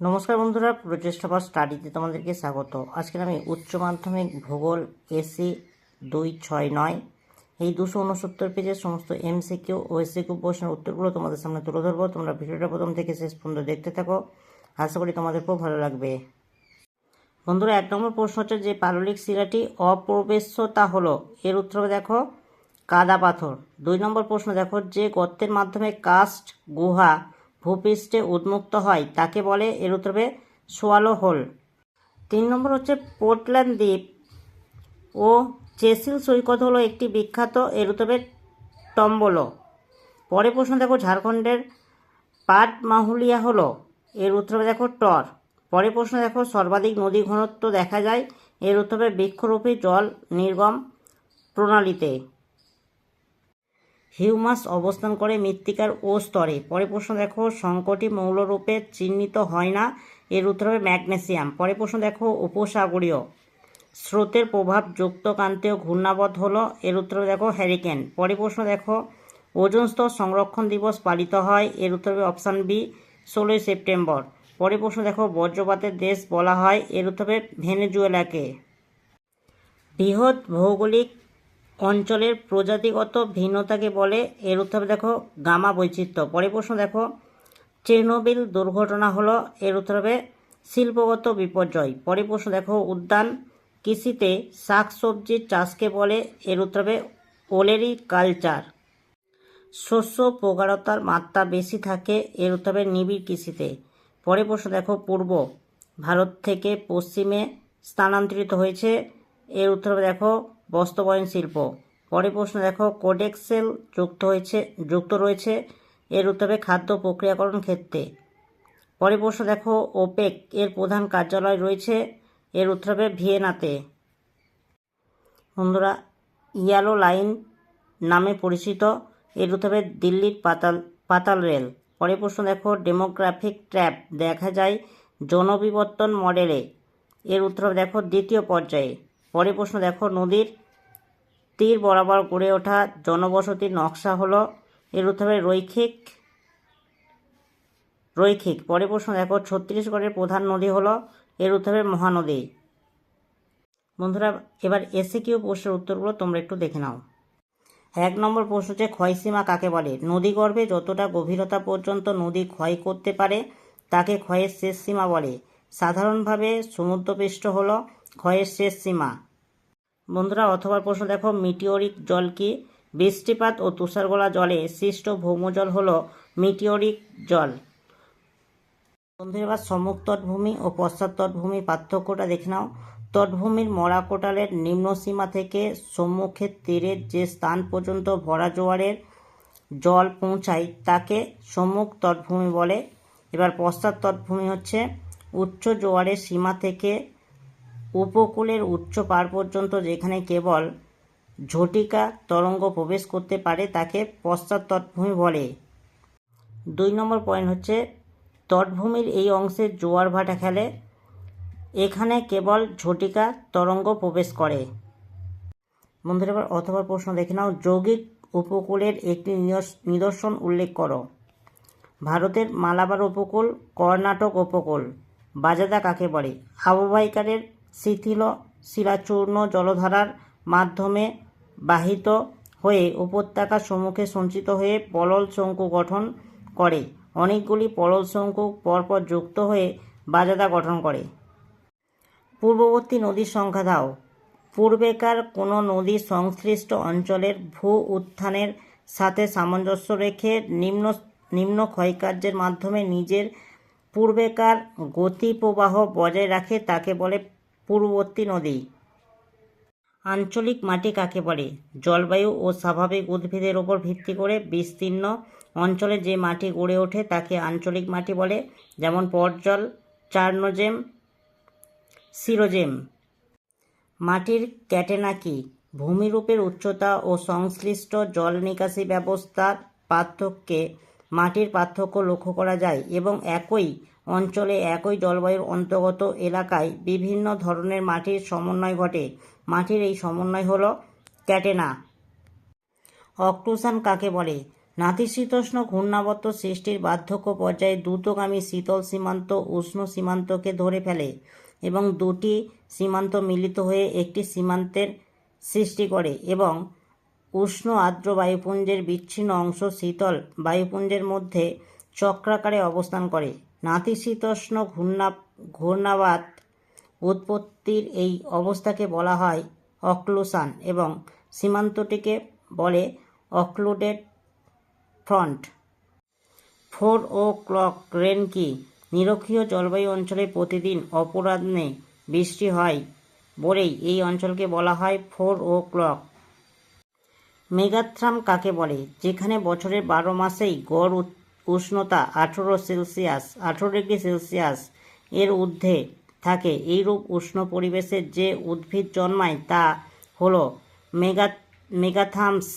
নমস্কার বন্ধুরা, প্রচেষ্টা বা স্টাডিতে তোমাদেরকে স্বাগত। আজকে আমি উচ্চ মাধ্যমিক ভূগোল এসি দুই ছয় নয়। এই দুশো উনসত্তর পেজের সমস্ত এমসিকিউ ও এসিকিউ প্রশ্নের উত্তরগুলো তোমাদের সামনে তুলে ধরবো। তোমরা ভিডিওটা প্রথম থেকে শেষ পর্যন্ত দেখতে থাকো। আশা করি তোমাদের খুব ভালো লাগবে। বন্ধুরা, এক নম্বর প্রশ্ন হচ্ছে যে পাললিক শিলাটি অপ্রবেশ্যতা হলো? এর উত্তর দেখো, কাদা পাথর। দুই নম্বর প্রশ্ন দেখো, যে গর্তের মাধ্যমে কাস্ট গুহা ভূপৃষ্ঠে উন্মুক্ত হয়, তাকে বলে এর উত্তর সোয়ালো হোল। তিন নম্বর হচ্ছে পোর্টল্যান্ড দ্বীপ। ও চেসিল সৈকত হলো একটি বিখ্যাত এর উত্তর হবে টম্বলো। পরে প্রশ্ন দেখো, ঝাড়খণ্ডের পাট মাহুলিয়া হলো? এর উত্তর দেখো, টর। পরে প্রশ্ন দেখো, সর্বাধিক নদী ঘনত্ব দেখা যায় এর উত্তর বৃক্ষরূপী জল নির্গম প্রণালীতে। হিউমাস অবস্থান করে মৃত্তিকার ও স্তরে। পরে প্রশ্ন দেখো, সংকটি মৌলরূপে চিহ্নিত হয় না, এর উত্তর হবে ম্যাগনেসিয়াম। পরে প্রশ্ন দেখো, উপসাগরীয় স্রোতের প্রভাব যুক্ত কান্তীয় ঘূর্ণাবধ হলো, এর উত্তর দেখো হ্যারিকেন। পরে প্রশ্ন দেখো, ওজন স্তর সংরক্ষণ দিবস পালিত হয়, এর উত্তর হবে অপশান বি, ষোলোই সেপ্টেম্বর। পরে প্রশ্ন দেখো, বজ্রপাতের দেশ বলা হয়, এর উত্তর হবে ভেনেজুয়েলাকে। বৃহৎ ভৌগোলিক অঞ্চলের প্রজাতিগত ভিন্নতাকে বলে এর উত্তর দেখো গামা বৈচিত্র্য। পরে প্রশ্ন দেখো, চেরনোবিল দুর্ঘটনা হলো এর উত্তর হবে শিল্পগত বিপর্যয়। পরে প্রশ্ন দেখো, উদ্যান কৃষিতে শাকসবজির চাষকে বলে এর উত্তর হবে ওলেরি কালচার। শস্য প্রগাঢ়তার মাত্রা বেশি থাকে এর উত্তর হবে নিবিড় কৃষিতে। পরে প্রশ্ন দেখো, পূর্ব ভারত থেকে পশ্চিমে স্থানান্তরিত হয়েছে এর উত্তর দেখো বস্ত্রবয়ন শিল্প। পরে প্রশ্ন, দেখো, কোডেক্সেল যুক্ত হয়েছে, যুক্ত রয়েছে। এর উত্তর খাদ্য প্রক্রিয়াকরণ ক্ষেত্রে। পরে প্রশ্ন, দেখো, ওপেক এর প্রধান কার্যালয় রয়েছে। এর উত্তর ভিয়েনাতে। বন্ধুরা, ইয়ালো লাইন নামে পরিচিত। এর উত্তর দিল্লির পাতাল পাতাল রেল। পরে প্রশ্ন, দেখো, ডেমোগ্রাফিক ট্র্যাপ দেখা যায় জনবিবর্তন মডেলে। এর উত্তর, দেখো, দ্বিতীয় পর্যায়ে। পরে প্রশ্ন, দেখো, নদীর তীর বরাবর গড়ে ওঠা জনবসতির নকশা হলো, এর উত্তর রৈখিক রৈখিক। পরে প্রশ্ন, দেখো, ছত্তিশগড়ের প্রধান নদী হলো, এর উত্তর মহানদী। বন্ধুরা, এবার এসে কিউ প্রশ্নের উত্তরগুলো তোমরা একটু দেখে নাও। এক নম্বর প্রশ্ন হচ্ছে ক্ষয়সীমা কাকে বলে? নদীগর্ভে যতটা গভীরতা পর্যন্ত নদী ক্ষয় করতে পারে, তাকে ক্ষয়ের শেষ সীমা বলে। সাধারণভাবে সমুদ্রপৃষ্ঠ হলো ক্ষয়ের শেষ সীমা বন্ধুরা অথবা প্রশ্ন দেখো, মিটিওরিক জল কি? বৃষ্টিপাত ও তুষারগোলা জলে সৃষ্ট ভৌমজল হলো মিটিওরিক জল। বন্ধুরা, এবার সম্মুখ তটভূমি ও পশ্চাৎ তটভূমি পার্থক্যটা দেখে নাও। তটভূমির মরা কোটালের নিম্ন সীমা থেকে সম্মুখের তীরের যে স্থান পর্যন্ত ভরা জোয়ারের জল পৌঁছায়, তাকে সম্মুখ তটভূমি বলে। এবার পশ্চাৎ তটভূমি হচ্ছে উচ্চ জোয়ারের সীমা থেকে উপকূলের উচ্চ পার পর্যন্ত যেখানে কেবল ঝটিকা তরঙ্গ প্রবেশ করতে পারে তাকে পশ্চাৎ তটভূমি বলে। দুই নম্বর পয়েন্ট হচ্ছে, তটভূমির এই অংশে জোয়ার ভাটা খেলে, এখানে কেবল ঝটিকা তরঙ্গ প্রবেশ করে। বন্ধুরা, এবার অথবা প্রশ্ন দেখে নাও। যৌগিক উপকূলের একটি নিদর্শ- নিদর্শন উল্লেখ করো। ভারতের মালাবার উপকূল, কর্ণাটক উপকূল, বাজাদা কাকে বলে? আবহাওয়াকারের শিথিল শিলাচূর্ণ জলধারার মাধ্যমে বাহিত হয়ে উপত্যকার সম্মুখে সঞ্চিত হয়ে পলল শঙ্কু গঠন করে। অনেকগুলি পলল শঙ্কু পরপর যুক্ত হয়ে বাজাদা গঠন করে। পূর্ববর্তী নদীর সংখ্যা দাও। পূর্বেকার কোনো নদী সংশ্লিষ্ট অঞ্চলের ভূ উত্থানের সাথে সামঞ্জস্য রেখে নিম্ন নিম্ন ক্ষয়কার্যের মাধ্যমে নিজের পূর্বেকার গতি প্রবাহ বজায় রাখে, তাকে বলে পূর্ববর্তী নদী। আঞ্চলিক মাটি কাকে বলে? জলবায়ু ও স্বাভাবিক উদ্ভিদের ওপর ভিত্তি করে বিস্তীর্ণ অঞ্চলে যে মাটি গড়ে ওঠে তাকে আঞ্চলিক মাটি বলে, যেমন পর্জল চার্নোজেম, সিরোজেম। মাটির ক্যাটেনা কি ভূমিরূপের উচ্চতা ও সংশ্লিষ্ট জল নিকাশি ব্যবস্থার পার্থক্যে মাটির পার্থক্য লক্ষ্য করা যায় এবং একই অঞ্চলে একই জলবায়ুর অন্তর্গত এলাকায় বিভিন্ন ধরনের মাটির সমন্বয় ঘটে। মাটির এই সমন্বয় হল ক্যাটেনা। অক্লুশন কাকে বলে? নাতিশীতোষ্ণ ঘূর্ণাবর্ত সৃষ্টির বার্ধক্য পর্যায়ে দ্রুতগামী শীতল সীমান্ত উষ্ণ সীমান্তকে ধরে ফেলে এবং দুটি সীমান্ত মিলিত হয়ে একটি সীমান্তের সৃষ্টি করে এবং উষ্ণ আর্দ্র বায়ুপুঞ্জের বিচ্ছিন্ন অংশ শীতল বায়ুপুঞ্জের মধ্যে চক্রাকারে অবস্থান করে। নাতিশীতোষ্ণ ঘূর্ণা, ঘূর্ণাবাত উৎপত্তির এই অবস্থাকে বলা হয় অক্লুশন এবং সীমান্তটিকে বলে occluded front. Four o'clock rain কি নিরক্ষীয় জলবায়ু অঞ্চলে প্রতিদিন অপরাহ্নে বৃষ্টি হয় বলেই এই অঞ্চলকে বলা হয় ফোর ও ক্লক। মেগাথ্রাম কাকে বলে? যেখানে বছরের বারো মাসেই গড় উষ্ণতা আঠেরো সেলসিয়াস, আঠেরো ডিগ্রি সেলসিয়াস এর ঊর্ধ্বে থাকে। এইরূপ উষ্ণ পরিবেশে যে উদ্ভিদ জন্মায় তা হলো মেগা মেগাথামস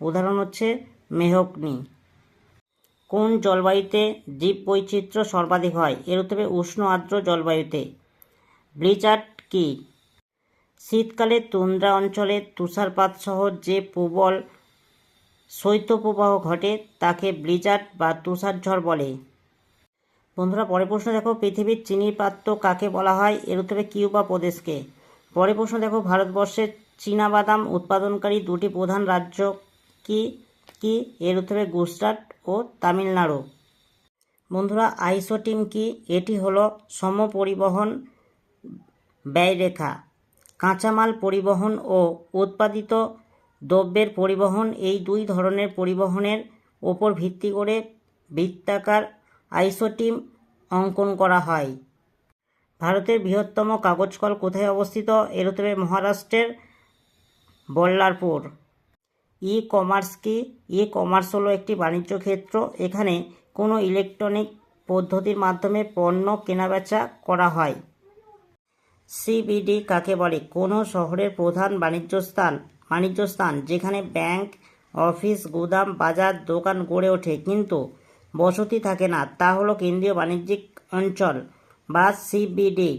উদাহরণ হচ্ছে মেহগনি। কোন জলবায়ুতে জীববৈচিত্র্য সর্বাধিক হয়? এর উত্তরে উষ্ণ আর্দ্র জলবায়ুতে। ব্লিচার্ড কি? শীতকালে তুন্দ্রা অঞ্চলে তুষারপাত সহ যে প্রবল শৈত্যপ্রবাহ ঘটে, তাকে ব্লিজার্ড বা তুষারঝড় বলে। বন্ধুরা, পরের প্রশ্ন দেখো, পৃথিবীর চিনির পাত্র কাকে বলা হয়? এর উত্তরে কিউবা প্রদেশকে। পরের প্রশ্ন দেখো ভারতবর্ষের চীনাবাদাম উৎপাদনকারী দুটি প্রধান রাজ্য কি? কি? এর উত্তরে গুজরাট ও তামিলনাড়ু। বন্ধুরা, আইসোটিম কি? এটি হলো সমপরিবহন ব্যয়রেখা। কাঁচামাল পরিবহন ও উৎপাদিত দ্রব্যের পরিবহন, এই দুই ধরনের পরিবহনের ওপর ভিত্তি করে বৃত্তাকার আইসোটিম অঙ্কন করা হয়। ভারতের বৃহত্তম কাগজ কল কোথায় অবস্থিত? এর উত্তরে মহারাষ্ট্রের বল্লারপুর। ই কমার্স কি? ই কমার্স হলো একটি বাণিজ্য ক্ষেত্র। এখানে কোনো ইলেকট্রনিক পদ্ধতির মাধ্যমে পণ্য কেনাবেচা করা হয়। সিবিডি কাকে বলে? কোনো শহরের প্রধান বাণিজ্য স্থান। বাণিজ্য স্থান, যেখানে ব্যাংক, অফিস, গুদাম, বাজার, দোকান গড়ে ওঠে। কিন্তু বসতি থাকে না। তা হলো কেন্দ্রীয় বাণিজ্যিক অঞ্চল বা সিবিডি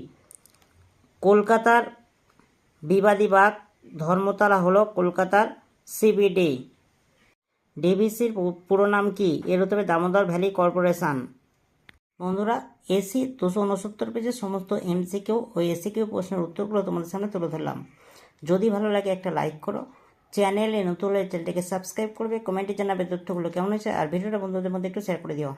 কলকাতার বিবাদী বাগ ধর্মতলা হলো কলকাতার সিবিডি ডিভিসির পুরো নাম কি? এর উত্তরে দামোদর ভ্যালি কর্পোরেশন। বন্ধুরা, এসি দুশো উনসত্তর পেজের সমস্ত এমসিকিউ ও এসি এসিকিউ প্রশ্নের উত্তরগুলো তোমাদের সামনে তুলে ধরলাম। যদি ভালো লাগে একটা লাইক করো। চ্যানেলে নতুন হলে চ্যানেলটিকে সাবস্ক্রাইব করবে, কমেন্টে জানাবে তথ্যগুলো কেমন হয়েছে, আর ভিডিওটা বন্ধুদের মধ্যে একটু শেয়ার করে দিও।